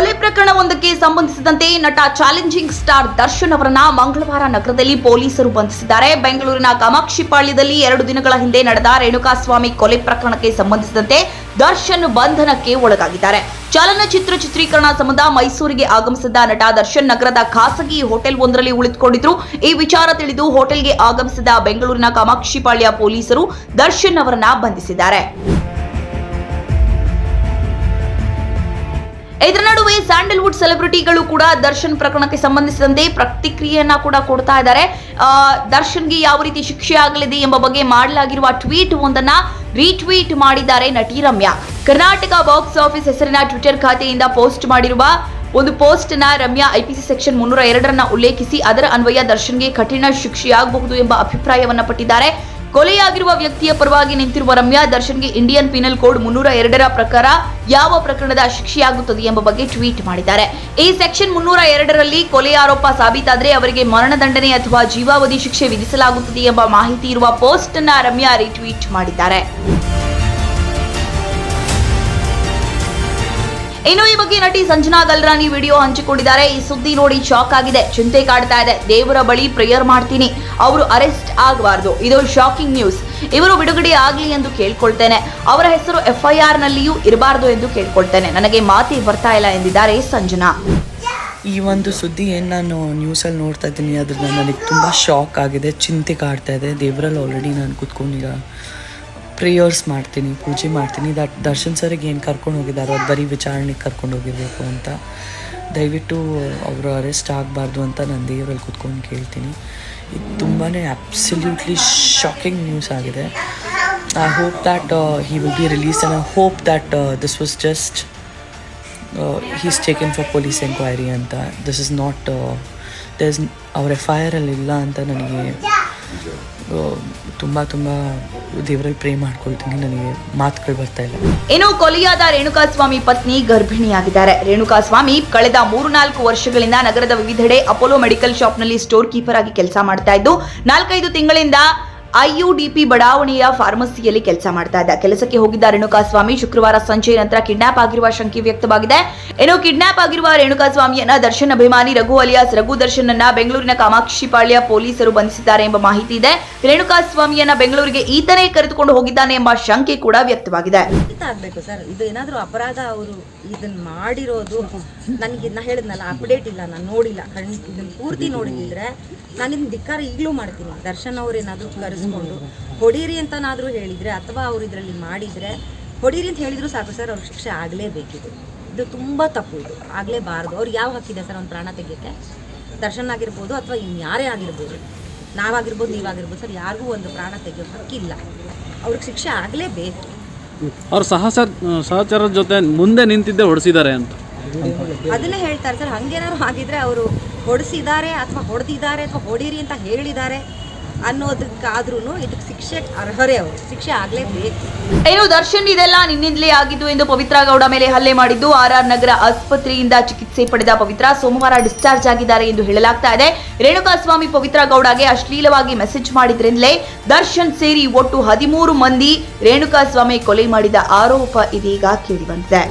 ಕೊಲೆ ಪ್ರಕರಣವೊಂದಕ್ಕೆ ಸಂಬಂಧಿಸಿದಂತೆ ನಟ ಚಾಲೆಂಜಿಂಗ್ ಸ್ಟಾರ್ ದರ್ಶನ್ ಅವರನ್ನ ಮಂಗಳವಾರ ನಗರದಲ್ಲಿ ಪೊಲೀಸರು ಬಂಧಿಸಿದ್ದಾರೆ. ಬೆಂಗಳೂರಿನ ಕಾಮಾಕ್ಷಿಪಾಳ್ಯದಲ್ಲಿ ಎರಡು ದಿನಗಳ ಹಿಂದೆ ನಡೆದ ರೇಣುಕಾಸ್ವಾಮಿ ಕೊಲೆ ಪ್ರಕರಣಕ್ಕೆ ಸಂಬಂಧಿಸಿದಂತೆ ದರ್ಶನ್ ಬಂಧನಕ್ಕೆ ಒಳಗಾಗಿದ್ದಾರೆ. ಚಲನಚಿತ್ರ ಚಿತ್ರೀಕರಣ ಸಂಬಂಧ ಮೈಸೂರಿಗೆ ಆಗಮಿಸಿದ್ದ ನಟ ದರ್ಶನ್ ನಗರದ ಖಾಸಗಿ ಹೋಟೆಲ್ ಒಂದರಲ್ಲಿ ಉಳಿದುಕೊಂಡಿದ್ರು. ಈ ವಿಚಾರ ತಿಳಿದು ಹೋಟೆಲ್ಗೆ ಆಗಮಿಸಿದ ಬೆಂಗಳೂರಿನ ಕಾಮಾಕ್ಷಿಪಾಳ್ಯ ಪೊಲೀಸರು ದರ್ಶನ್ ಅವರನ್ನ ಬಂಧಿಸಿದ್ದಾರೆ. ಇದರ ನಡುವೆ ಸ್ಯಾಂಡಲ್ವುಡ್ ಸೆಲೆಬ್ರಿಟಿಗಳು ಕೂಡ ದರ್ಶನ್ ಪ್ರಕರಣಕ್ಕೆ ಸಂಬಂಧಿಸಿದಂತೆ ಪ್ರತಿಕ್ರಿಯೆಯನ್ನ ಕೂಡ ಕೊಡ್ತಾ ಇದ್ದಾರೆ. ದರ್ಶನ್ಗೆ ಯಾವ ರೀತಿ ಶಿಕ್ಷೆ ಆಗಲಿದೆ ಎಂಬ ಬಗ್ಗೆ ಮಾಡಲಾಗಿರುವ ಟ್ವೀಟ್ ಒಂದನ್ನ ರೀಟ್ವೀಟ್ ಮಾಡಿದ್ದಾರೆ ನಟಿ ರಮ್ಯಾ. ಕರ್ನಾಟಕ ಬಾಕ್ಸ್ ಆಫೀಸ್ ಹೆಸರಿನ ಟ್ವಿಟರ್ ಖಾತೆಯಿಂದ ಪೋಸ್ಟ್ ಮಾಡಿರುವ ಒಂದು ಪೋಸ್ಟ್ನ ರಮ್ಯಾ ಐಪಿಸಿ ಸೆಕ್ಷನ್ ಮುನ್ನೂರ ಎರಡರನ್ನ ಉಲ್ಲೇಖಿಸಿ ಅದರ ಅನ್ವಯ ದರ್ಶನ್ಗೆ ಕಠಿಣ ಶಿಕ್ಷೆಯಾಗಬಹುದು ಎಂಬ ಅಭಿಪ್ರಾಯವನ್ನ ಪಟ್ಟಿದ್ದಾರೆ. ಕೊಲೆಯಾಗಿರುವ ವ್ಯಕ್ತಿಯ ಪರವಾಗಿ ನಿಂತಿರುವ ರಮ್ಯಾ ದರ್ಶನ್ಗೆ ಇಂಡಿಯನ್ ಪಿನಲ್ ಕೋಡ್ ಮುನ್ನೂರ ಎರಡರ ಪ್ರಕಾರ ಯಾವ ಪ್ರಕರಣದ ಶಿಕ್ಷೆಯಾಗುತ್ತದೆ ಎಂಬ ಬಗ್ಗೆ ಟ್ವೀಟ್ ಮಾಡಿದ್ದಾರೆ. ಈ ಸೆಕ್ಷನ್ ಮುನ್ನೂರ ಎರಡರಲ್ಲಿ ಕೊಲೆ ಆರೋಪ ಸಾಬೀತಾದರೆ ಅವರಿಗೆ ಮರಣದಂಡನೆ ಅಥವಾ ಜೀವಾವಧಿ ಶಿಕ್ಷೆ ವಿಧಿಸಲಾಗುತ್ತದೆ ಎಂಬ ಮಾಹಿತಿ ಇರುವ ಪೋಸ್ಟ್ ಅನ್ನ ರಮ್ಯಾ ರಿಟ್ವೀಟ್ ಮಾಡಿದ್ದಾರೆ. ಇನ್ನು ಈ ಬಗ್ಗೆ ನಟಿ ಸಂಜನಾ ಗಲ್ರಾನಿ ವಿಡಿಯೋ ಹಂಚಿಕೊಂಡಿದ್ದಾರೆ. ಈ ಸುದ್ದಿ ನೋಡಿ ಶಾಕ್ ಆಗಿದೆ. ಚಿಂತೆ ಕಾಡ್ತಾ ಇದೆ. ದೇವರ ಬಳಿ ಪ್ರೇಯರ್ ಮಾಡ್ತೀನಿ. ಅವರು ಅರೆಸ್ಟ್ ಆಗಬಾರ್ದು. ಇದು ಶಾಕಿಂಗ್ ನ್ಯೂಸ್. ಇವರು ಬಿಡುಗಡೆ ಆಗಲಿ ಎಂದು ಕೇಳ್ಕೊಳ್ತೇನೆ. ಅವರ ಹೆಸರು ಎಫ್ಐಆರ್ ನಲ್ಲಿಯೂ ಇರಬಾರ್ದು ಎಂದು ಕೇಳ್ಕೊಳ್ತೇನೆ. ನನಗೆ ಮಾತಿ ಬರ್ತಾ ಇಲ್ಲ ಎಂದಿದ್ದಾರೆ ಸಂಜನಾ. ಈ ಒಂದು ಸುದ್ದಿ ಏನು ನಾನು ನ್ಯೂಸಲ್ಲಿ ನೋಡ್ತಾ ಇದ್ದೀನಿ. ಅದ್ರಿಂದ ನನಗೆ ತುಂಬ ಶಾಕ್ ಆಗಿದೆ. ಚಿಂತೆ ಕಾಡ್ತಾ ಇದೆ. ದೇವರಲ್ಲಿ ಆಲ್ರೆಡಿ ನಾನು ಕುತ್ಕೊಂಡಿರೋ ಪ್ರೇಯರ್ಸ್ ಮಾಡ್ತೀನಿ, ಪೂಜೆ ಮಾಡ್ತೀನಿ. ದಟ್ ದರ್ಶನ್ ಸರಿಗೆ ಏನು ಕರ್ಕೊಂಡು ಹೋಗಿದ್ದಾರೋ, ಅದು ಬರೀ ವಿಚಾರಣೆಗೆ ಕರ್ಕೊಂಡು ಹೋಗಿರಬೇಕು ಅಂತ. ದಯವಿಟ್ಟು ಅವರು ಅರೆಸ್ಟ್ ಆಗಬಾರ್ದು ಅಂತ ನಾನು ದೇವರಲ್ಲಿ ಕುತ್ಕೊಂಡು ಕೇಳ್ತೀನಿ. ಇದು ತುಂಬಾ ಅಬ್ಸಲ್ಯೂಟ್ಲಿ ಶಾಕಿಂಗ್ ನ್ಯೂಸ್ ಆಗಿದೆ. I hope that he will be release and I hope that this was just he's taken for police enquiry ಅಂತ. ದಿಸ್ ಇಸ್ ನಾಟ್ ದಸ್ ಅವ್ರ ಎಫ್ ಐ ಆರಲ್ಲಿ ಇಲ್ಲ ಅಂತ ನನಗೆ ತುಂಬ ತುಂಬ ದೇವರಲ್ಲಿ ಪ್ರೇ ಮಾಡ್ಕೊಳ್ತೀನಿ ನನಗೆ ಮಾತುಗಳು ಬರ್ತಾ ಇಲ್ಲ. ಏನೋ ಕೊಲೆಯಾದ ರೇಣುಕಾಸ್ವಾಮಿ ಪತ್ನಿ ಗರ್ಭಿಣಿಯಾಗಿದ್ದಾರೆ. ರೇಣುಕಾಸ್ವಾಮಿ ಕಳೆದ ಮೂರು ನಾಲ್ಕು ವರ್ಷಗಳಿಂದ ನಗರದ ವಿವಿಧೆಡೆ ಅಪೋಲೋ ಮೆಡಿಕಲ್ ಶಾಪ್ನಲ್ಲಿ ಸ್ಟೋರ್ ಕೀಪರ್ ಆಗಿ ಕೆಲಸ ಮಾಡ್ತಾ ಇದ್ದು ನಾಲ್ಕೈದು ತಿಂಗಳಿಂದ ಐಯುಡಿಪಿ ಬಡಾವಣೆಯ ಫಾರ್ಮಸಿಯಲ್ಲಿ ಕೆಲಸ ಮಾಡ್ತಾ ಇದ್ದ. ಕೆಲಸಕ್ಕೆ ಹೋಗಿದ್ದ ರೇಣುಕಾಸ್ವಾಮಿ ಶುಕ್ರವಾರ ಸಂಜೆ ನಂತರ ಕಿಡ್ನಾಪ್ ಆಗಿರುವ ಶಂಕೆ ವ್ಯಕ್ತವಾಗಿದೆ. ಇನ್ನು ಕಿಡ್ನಾಪ್ ಆಗಿರುವ ರೇಣುಕಾಸ್ವಾಮಿಯನ್ನ ದರ್ಶನ್ ಅಭಿಮಾನಿ ರಘು ಅಲಿಯಾಸ್, ರಘು ದರ್ಶನ್ ಅನ್ನ ಬೆಂಗಳೂರಿನ ಕಾಮಾಕ್ಷಿಪಾಳ್ಯ ಪೊಲೀಸರು ಬಂಧಿಸಿದ್ದಾರೆ ಎಂಬ ಮಾಹಿತಿ ಇದೆ. ರೇಣುಕಾಸ್ವಾಮಿಯನ್ನ ಬೆಂಗಳೂರಿಗೆ ಈತನೇ ಕರೆದುಕೊಂಡು ಹೋಗಿದ್ದಾನೆ ಎಂಬ ಶಂಕೆ ಕೂಡ ವ್ಯಕ್ತವಾಗಿದೆ. ಸರ್. ಇದು ಏನಾದರೂ ಅಪರಾಧ ಅವರು ಇದನ್ನ ಮಾಡಿರೋದು, ನನಗೆ ನಾ ಹೇಳಿದ್ನಲ್ಲ ಅಪ್ಡೇಟ್ ಇಲ್ಲ, ನಾನು ನೋಡಿಲ್ಲ. ಕಣ್ ಇದನ್ನ ಪೂರ್ತಿ ನೋಡಿದ್ರೆ ನಾನು ಇದನ್ನ ಧಿಕ್ಕಾರ ಈಗಲೂ ಮಾಡ್ತೀನಿ. ದರ್ಶನ್ ಅವ್ರು ಏನಾದರೂ ಕರೆಸ್ಕೊಂಡು ಹೊಡೀರಿ ಅಂತನಾದರೂ ಹೇಳಿದರೆ ಅಥವಾ ಅವ್ರು ಇದರಲ್ಲಿ ಮಾಡಿದರೆ ಹೊಡೀರಿ ಅಂತ ಹೇಳಿದ್ರು ಸಾಕು ಸರ್ ಅವ್ರ ಶಿಕ್ಷೆ ಆಗಲೇಬೇಕಿದೆ ಇದು. ತುಂಬ ತಪ್ಪು ಇದು. ಆಗಲೇಬಾರ್ದು. ಅವ್ರಿಗೆ ಯಾವ ಹಕ್ಕಿದೆ ಸರ್ ಒಂದು ಪ್ರಾಣ ತೆಗೆಯೋಕ್ಕೆ? ದರ್ಶನ್ ಆಗಿರ್ಬೋದು ಅಥವಾ ಇನ್ಯಾರೇ ಆಗಿರ್ಬೋದು. ನಾವಾಗಿರ್ಬೋದು ನೀವಾಗಿರ್ಬೋದು ಸರ್ ಯಾರಿಗೂ ಒಂದು ಪ್ರಾಣ ತೆಗೆಯೋ ಹಕ್ಕಿಲ್ಲ. ಅವ್ರಿಗೆ ಶಿಕ್ಷೆ ಆಗಲೇಬೇಕು. ಅವ್ರ ಸಹಸ ಸಹಚರರ ಜೊತೆ ಮುಂದೆ ನಿಂತಿದ್ದೆ ಹೊಡೆಸಿದ್ದಾರೆ ಅಂತ. ಅದನ್ನೇ ಹೇಳ್ತಾರೆ ಸರ್. ಹಂಗೇನಾದ್ರು ಆಗಿದ್ರೆ ಅವರು ಹೊಡೆಸಿದ್ದಾರೆ ಅಥವಾ ಹೊಡೆದಿದ್ದಾರೆ ಅಥವಾ ಹೊಡೀರಿ ಅಂತ ಹೇಳಿದ್ದಾರೆ. ಅನ್ನೋದಕ್ಕಾದ್ರೂ ಇದಕ್ಕೆ ಶಿಕ್ಷೆ ಅರ್ಹರೇ ಅವರು. ಶಿಕ್ಷೆ ಆಗಲೇಬೇಕು. ಏನು ದರ್ಶನ್ ಇದೆಲ್ಲ ನಿನ್ನಿಂದಲೇ ಆಗಿದ್ದು ಎಂದು ಪವಿತ್ರ ಗೌಡ ಮೇಲೆ ಹಲ್ಲೆ ಮಾಡಿದ್ದು ಆರ್ ಆರ್ ನಗರ ಆಸ್ಪತ್ರೆಯಿಂದ ಚಿಕಿತ್ಸೆ ಪಡೆದ ಪವಿತ್ರ ಸೋಮವಾರ ಡಿಸ್ಚಾರ್ಜ್ ಆಗಿದ್ದಾರೆ ಎಂದು ಹೇಳಲಾಗ್ತಾ ಇದೆ. ರೇಣುಕಾಸ್ವಾಮಿ ಪವಿತ್ರ ಗೌಡಗೆ ಅಶ್ಲೀಲವಾಗಿ ಮೆಸೇಜ್ ಮಾಡಿದ್ರಿಂದಲೇ ದರ್ಶನ್ ಸೇರಿ ಒಟ್ಟು ಹದಿಮೂರು ಮಂದಿ ರೇಣುಕಾಸ್ವಾಮಿ ಕೊಲೆ ಮಾಡಿದ ಆರೋಪ ಇದೀಗ ಕೇಳಿಬಂದಿದೆ